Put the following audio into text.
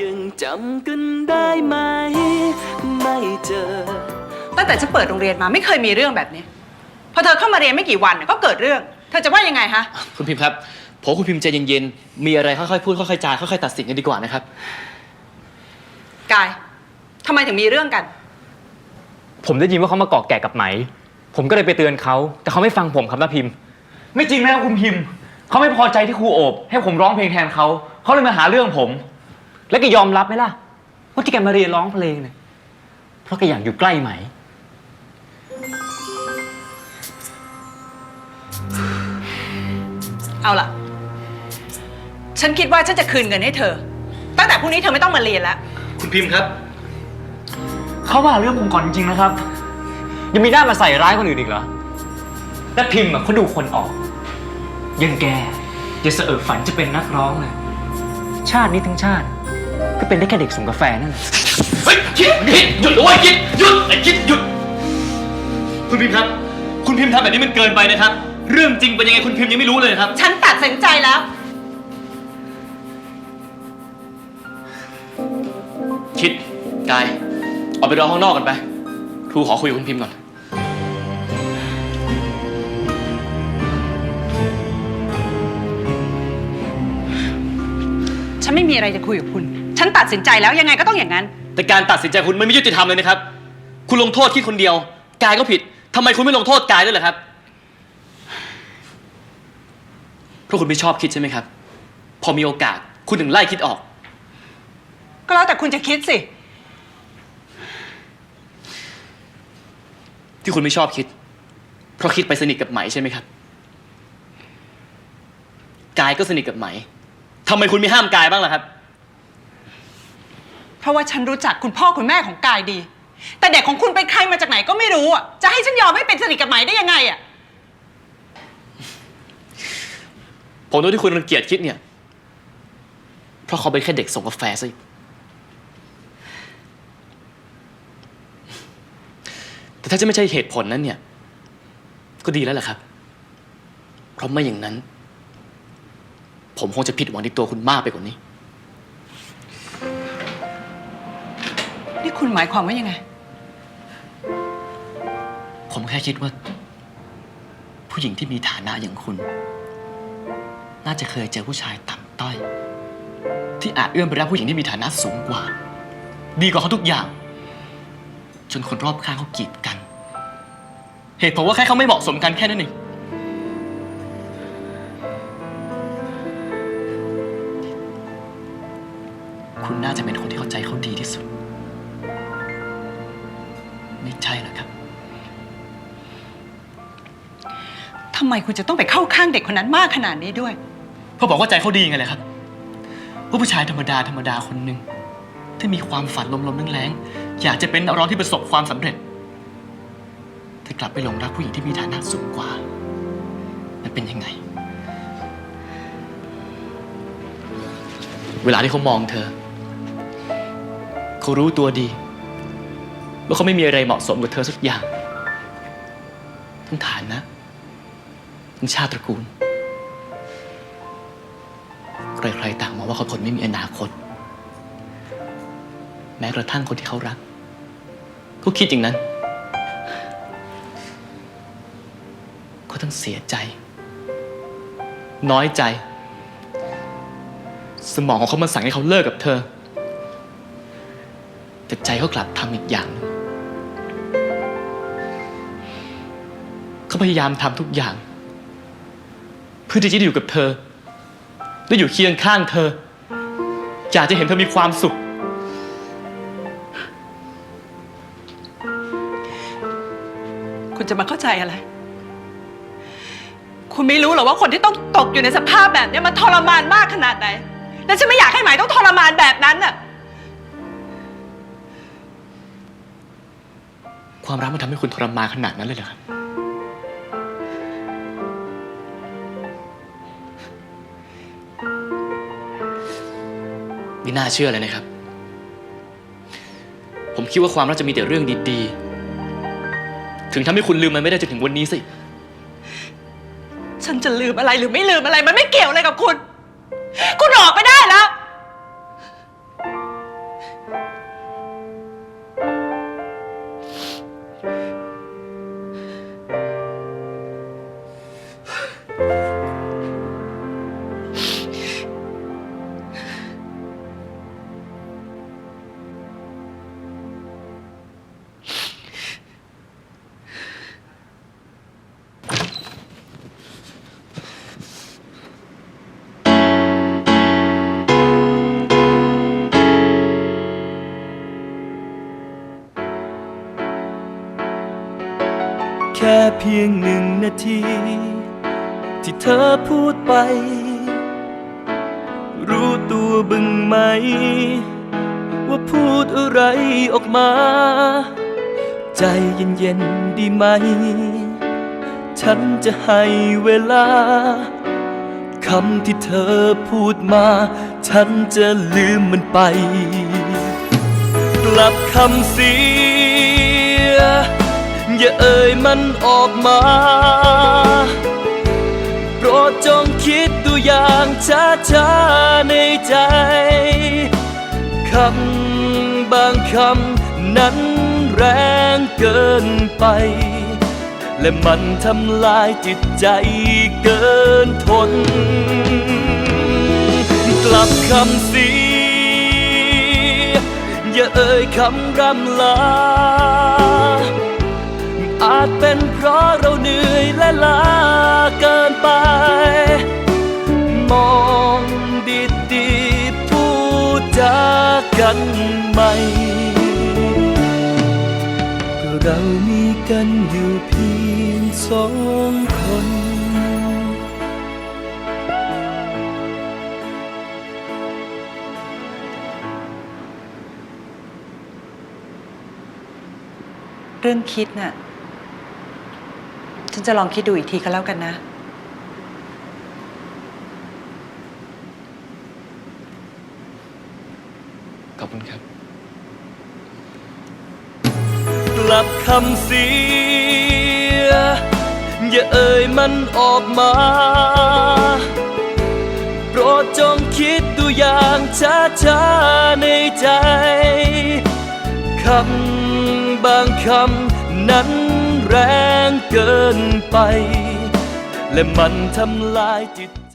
ยังจำกันได้ไหม ไม่เจอ ตั้งแต่ฉันเปิดโรงเรียนมาไม่เคยมีเรื่องแบบนี้ พอเธอเข้ามาเรียนไม่กี่วันน่ะก็เกิดเรื่อง เธอจะว่ายังไงฮะ คุณพิมพ์ครับผมว่าคุณพิมพ์ใจเย็นๆ มีอะไรค่อยๆพูดค่อยๆจาค่อยๆตัดสินกันดีกว่านะครับ กายทำไมถึงมีเรื่องกัน ผมได้ยินว่าเขามาเกาะแกะกับไหม ผมก็เลยไปเตือนเขา แต่เขาไม่ฟังผมครับนะพิมพ์ ไม่จริงนะครับคุณพิมพ์ เขาไม่พอใจที่ครูโอบ ให้ผมร้องเพลงแทนเขา เขาเลยมาหาเรื่องผม แล้วแกยอมรับไหมล่ะ ว่าที่แกมาเรียนร้องเพลงเนี่ยเพราะแกอยากอยู่ใกล้ไหม เอาล่ะ ฉันคิดว่าฉันจะคืนเงินให้เธอ ตั้งแต่พรุ่งนี้เธอไม่ต้องมาเรียนแล้ว คุณพิมพ์ครับ เขามาหาเรื่องผมก่อนจริงๆนะครับ ยังมีหน้ามาใส่ร้ายคนอื่นอีกเหรอ และพิมพ์อะเขาดูคนออก ยังแกจะเสอะฝันจะเป็นนักร้องเลย ชาตินี้ทั้งชาติ ก็เป็นได้แค่เด็กส่งกาแฟนั่นแหละเฮ้ยคิดคิดหยุดเอาไว้คิดหยุดไอ้คิดหยุด คุณพิมพ์ครับ คุณพิมพ์ทำแบบนี้มันเกินไปนะครับ เรื่องจริงเป็นยังไงคุณพิมพ์ยังไม่รู้เลยครับ ฉันตัดสินใจแล้ว คิดกายออกไปรอข้างนอกกันไปครูขอคุยกับคุณพิมพ์ก่อน ฉันไม่มีอะไรจะคุยกับคุณ ฉันตัดสินใจแล้วยังไงก็ต้องอย่างนั้น แต่การตัดสินใจคุณมันไม่ยุติธรรมเลยนะครับ คุณลงโทษคิดคนเดียว กายก็ผิดทำไมคุณไม่ลงโทษกายด้วยล่ะครับ เพราะคุณไม่ชอบคิดใช่ไหมครับ พอมีโอกาสคุณถึงไล่คิดออก ก็แล้วแต่คุณจะคิดสิ ที่คุณไม่ชอบคิด เพราะคิดไปสนิทกับไหมใช่ไหมครับ กายก็สนิทกับไหม ทำไมคุณไม่ห้ามกายบ้างล่ะครับ เพราะว่าฉันรู้จักคุณพ่อคุณแม่ของกายดี แต่เด็กของคุณเป็นใครมาจากไหนก็ไม่รู้อะจะให้ฉันยอมให้เป็นสนิทกับไหมได้ยังไงอะผมรู้ที่คุณรังเกียจคิดเนี่ย เพราะเขาเป็นแค่เด็กส่งกาแฟซะอีกแต่ถ้าจะไม่ใช่เหตุผลนั้นเนี่ย ก็ดีแล้วแหละครับ เพราะไม่อย่างนั้น ผมคงจะผิดหวังในตัวคุณมากไปกว่านี้ นี่คุณหมายความว่ายังไง ผมแค่คิดว่า ผู้หญิงที่มีฐานะอย่างคุณ น่าจะเคยเจอผู้ชายต่ำต้อย ที่อาจเอื้อมไปรักผู้หญิงที่มีฐานะสูงกว่า ดีกว่าเขาทุกอย่าง จนคนรอบข้างเขากีดกัน เหตุผลว่าแค่เขาไม่เหมาะสมกันแค่นั้นเอง คุณน่าจะเป็นคนที่เข้าใจเขาดีที่สุด ไม่ใช่เหรอครับ ทำไมคุณจะต้องไปเข้าข้างเด็กคนนั้นมากขนาดนี้ด้วย เพราะบอกว่าใจเขาดีไงเลยครับว่าผู้ชายธรรมดาธรรมดาคนหนึ่งที่มีความฝันลมๆแรงๆอยากจะเป็นนักร้องที่ประสบความสำเร็จ แต่กลับไปหลงรักผู้หญิงที่มีฐานะสูงกว่า มันเป็นยังไง เวลาที่เขามองเธอ เขารู้ตัวดี ว่าเขาไม่มีอะไรเหมาะสมกับเธอสักอย่าง ทั้งฐานนะ ทั้งชาติตระกูล ใครๆต่างมองว่าเขาคนไม่มีอนาคต แม้กระทั่งคนที่เขารักก็คิดอย่างนั้น เขาทั้งเสียใจ น้อยใจ สมองของเขามันสั่งให้เขาเลิกกับเธอ ใจเขากลับทำอีกอย่าง เขาพยายามทำทุกอย่าง เพื่อที่จะอยู่กับเธอ ได้อยู่เคียงข้างเธอ อยากจะเห็นเธอมีความสุข คุณจะมาเข้าใจอะไร คุณไม่รู้หรอว่าคนที่ต้องตกอยู่ในสภาพแบบเนี้ยมันทรมานมากขนาดไหน และฉันไม่อยากให้หมายต้องทรมานแบบนั้นน่ะ ความรักมันทำให้คุณทรมานขนาดนั้นเลยเหรอครับ ไม่น่าเชื่อเลยนะครับ ผมคิดว่าความรักจะมีแต่เรื่องดีๆ ถึงทำให้คุณลืมมันไม่ได้จนถึงวันนี้สิ ฉันจะลืมอะไรหรือไม่ลืมอะไร มันไม่เกี่ยวอะไรกับคุณ คุณออกไปได้ ค่เพียงหนึ่งนาที ที่เธอพูดไป รู้ตัวบึงไหม ว่าพูดอะไรออกมา ใจเย็นๆดีไหม ฉันจะให้เวลาคำที่เธอพูดมา ฉันจะลืมมันไป กลับคำเสีย อย่าเอ่ยมันออกมา โปรดจงคิดดูอย่างช้าๆในใจ คำบางคำนั้นแรงเกินไป และมันทำลายจิตใจเกินทน กลับคำสีอย่าเอ่ยคำรำลา อาจเป็นเพราะเราเหนื่อยและล้าเกินไป มองดีๆพูดจากันใหม่ก็เรามีกันอยู่เพียงสองคนเรื่องคิดน่ะ ฉันจะลองคิดดูอีกทีก็แล้วกันนะ ขอบคุณครับ กลับคำเสีย อย่าเอ่ยมันออกมา โปรดจงคิดดูอย่างช้าๆในใจ คำบางคำนั้น แรงเกินไป และมันทำลายจิตใจ